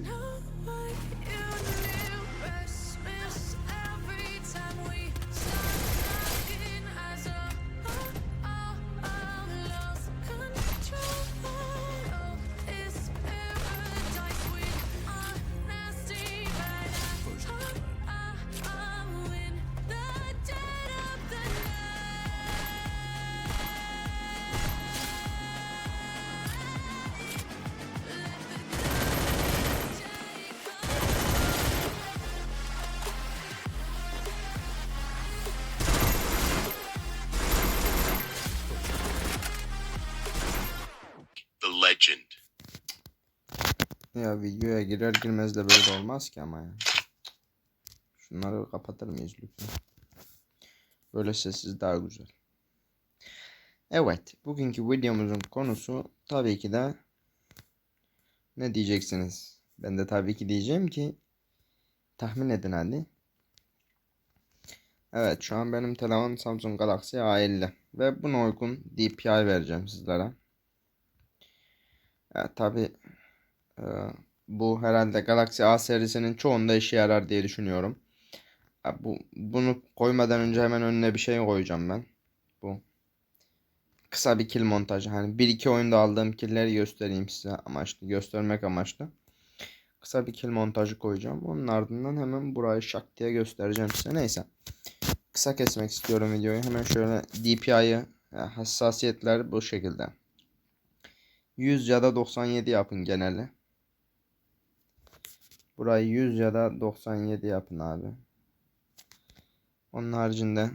know Ya videoya girer girmez de böyle olmaz ki ama ya. Şunları kapatır mıyız lütfen? Böyle sessiz daha güzel. Evet, bugünkü videomuzun konusu tabii ki de ne diyeceksiniz? Ben de tabii ki diyeceğim ki tahmin edin hadi. Evet, şu an benim telefon Samsung Galaxy A50 ve buna uygun DPI vereceğim sizlere. Evet, tabii bu herhalde Galaxy A serisinin çoğunda işe yarar diye düşünüyorum. Bu bunu koymadan önce hemen önüne bir şey koyacağım ben. Bu kısa bir kill montajı. Hani bir iki oyunda aldığım killleri göstereyim size amaçlı, göstermek amaçlı. Kısa bir kill montajı koyacağım. Onun ardından hemen burayı şak diye göstereceğim size. Neyse. Kısa kesmek istiyorum videoyu. Hemen şöyle DPI'yi hassasiyetler bu şekilde. 100 ya da 97 yapın geneli. Burayı 100 ya da 97 yapın abi. Onun haricinde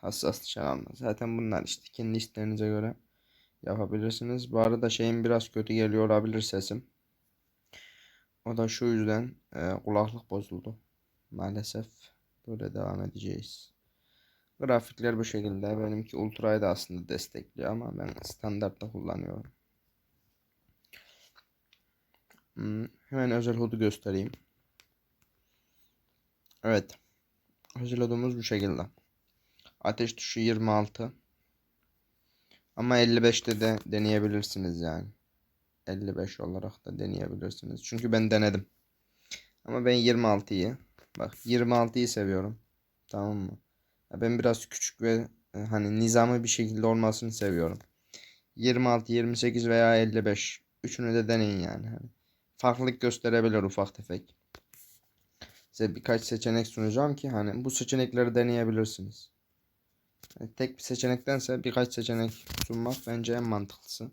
hassas alma. Zaten bunlar işte kendi isteğinize göre yapabilirsiniz. Bu arada şeyim biraz kötü geliyor olabilir sesim. O da şu yüzden e, kulaklık bozuldu. Maalesef böyle devam edeceğiz. Grafikler bu şekilde. Benimki Ultra'yı da aslında destekliyor ama ben standartta kullanıyorum. Hmm, hemen özel HUD'u göstereyim. Evet. HUD'umuz bu şekilde. Ateş tuşu 26. Ama 55'te de deneyebilirsiniz yani. 55 olarak da deneyebilirsiniz. Çünkü ben denedim. Ama ben 26'yı bak 26'yı seviyorum. Tamam mı? Ben biraz küçük ve e, hani nizami bir şekilde olmasını seviyorum. 26, 28 veya 55. Üçünü de deneyin yani. Hani farklılık gösterebilir ufak tefek. Size birkaç seçenek sunacağım ki hani bu seçenekleri deneyebilirsiniz. Yani tek bir seçenektense birkaç seçenek sunmak bence en mantıklısı.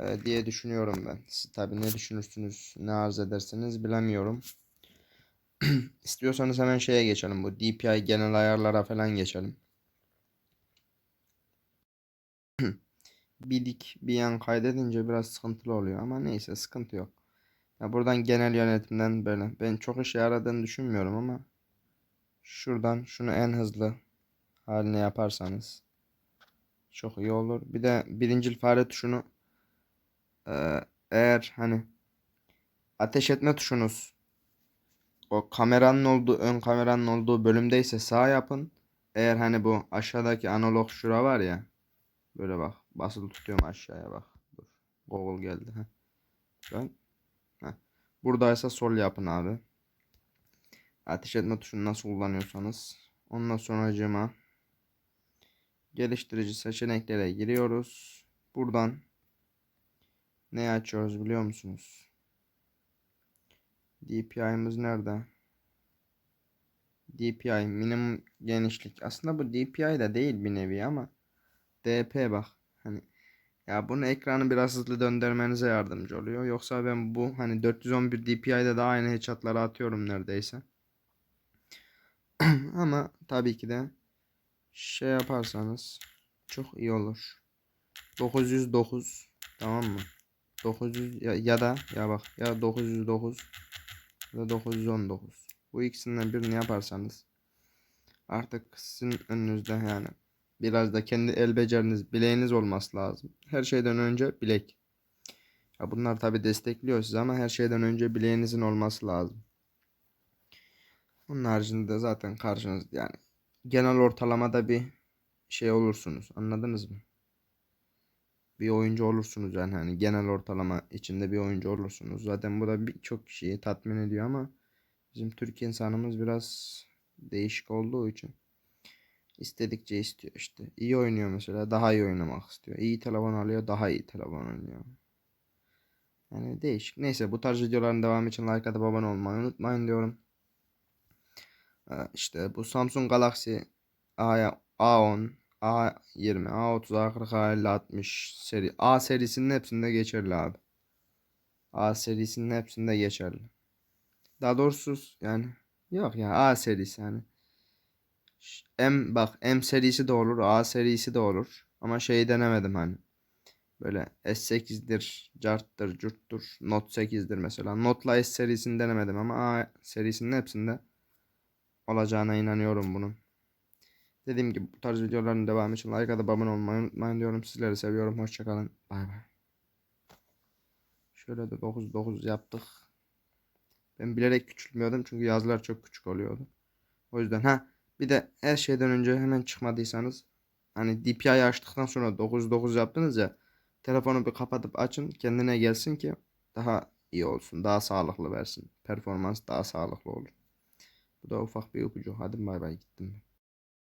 Ee, diye düşünüyorum ben. Siz tabi ne düşünürsünüz, ne arz edersiniz bilemiyorum. İstiyorsanız hemen şeye geçelim. Bu DPI genel ayarlara falan geçelim. bir dik bir yan kaydedince biraz sıkıntılı oluyor ama neyse sıkıntı yok. Ya buradan genel yönetimden böyle. Ben çok işe yaradığını düşünmüyorum ama şuradan şunu en hızlı haline yaparsanız çok iyi olur. Bir de birincil fare tuşunu e, eğer hani ateş etme tuşunuz o kameranın olduğu ön kameranın olduğu bölümdeyse sağ yapın. Eğer hani bu aşağıdaki analog şura var ya böyle bak basılı tutuyorum aşağıya bak. Dur. Google geldi. Heh. Ben. Buradaysa sol yapın abi. Ateş etme tuşunu nasıl kullanıyorsanız. Ondan sonracığıma geliştirici seçeneklere giriyoruz. Buradan ne açıyoruz biliyor musunuz? DPI'miz nerede? DPI minimum genişlik. Aslında bu DPI de değil bir nevi ama DP bak. Hani ya bunu ekranı biraz hızlı döndürmenize yardımcı oluyor. Yoksa ben bu hani 411 DPI'de de aynı headshot'ları atıyorum neredeyse. Ama tabii ki de şey yaparsanız çok iyi olur. 909 tamam mı? 900 ya, ya da ya bak ya 909 ya da 919. Bu ikisinden birini yaparsanız artık sizin önünüzde yani biraz da kendi el beceriniz, bileğiniz olması lazım. Her şeyden önce bilek. Ya bunlar tabi destekliyor sizi ama her şeyden önce bileğinizin olması lazım. Onun haricinde zaten karşınızda yani genel ortalamada bir şey olursunuz. Anladınız mı? bir oyuncu olursunuz yani hani genel ortalama içinde bir oyuncu olursunuz. Zaten bu da birçok kişiyi tatmin ediyor ama bizim Türk insanımız biraz değişik olduğu için istedikçe istiyor işte. İyi oynuyor mesela daha iyi oynamak istiyor. İyi telefon alıyor daha iyi telefon oynuyor. Yani değişik. Neyse bu tarz videoların devamı için like atıp abone olmayı unutmayın diyorum. Ee, İşte bu Samsung Galaxy A, A10, A20, A30, A40, A50, 60 seri. A serisinin hepsinde geçerli abi. A serisinin hepsinde geçerli. Daha doğrusu yani yok ya A serisi yani. M bak M serisi de olur, A serisi de olur. Ama şeyi denemedim hani. Böyle S8'dir, Cart'tır, Curt'tur, Note 8'dir mesela. Note'la S serisini denemedim ama A serisinin hepsinde olacağına inanıyorum bunun. Dediğim gibi bu tarz videoların devamı için like atıp abone olmayı unutmayın diyorum. Sizleri seviyorum. Hoşçakalın. Bay bay. Şöyle de 9 9 yaptık. Ben bilerek küçültmüyordum çünkü yazılar çok küçük oluyordu. O yüzden ha bir de her şeyden önce hemen çıkmadıysanız hani DPI açtıktan sonra 9 9 yaptınız ya telefonu bir kapatıp açın kendine gelsin ki daha iyi olsun. Daha sağlıklı versin. Performans daha sağlıklı olur. Bu da ufak bir ipucu. Hadi bay bay gittim.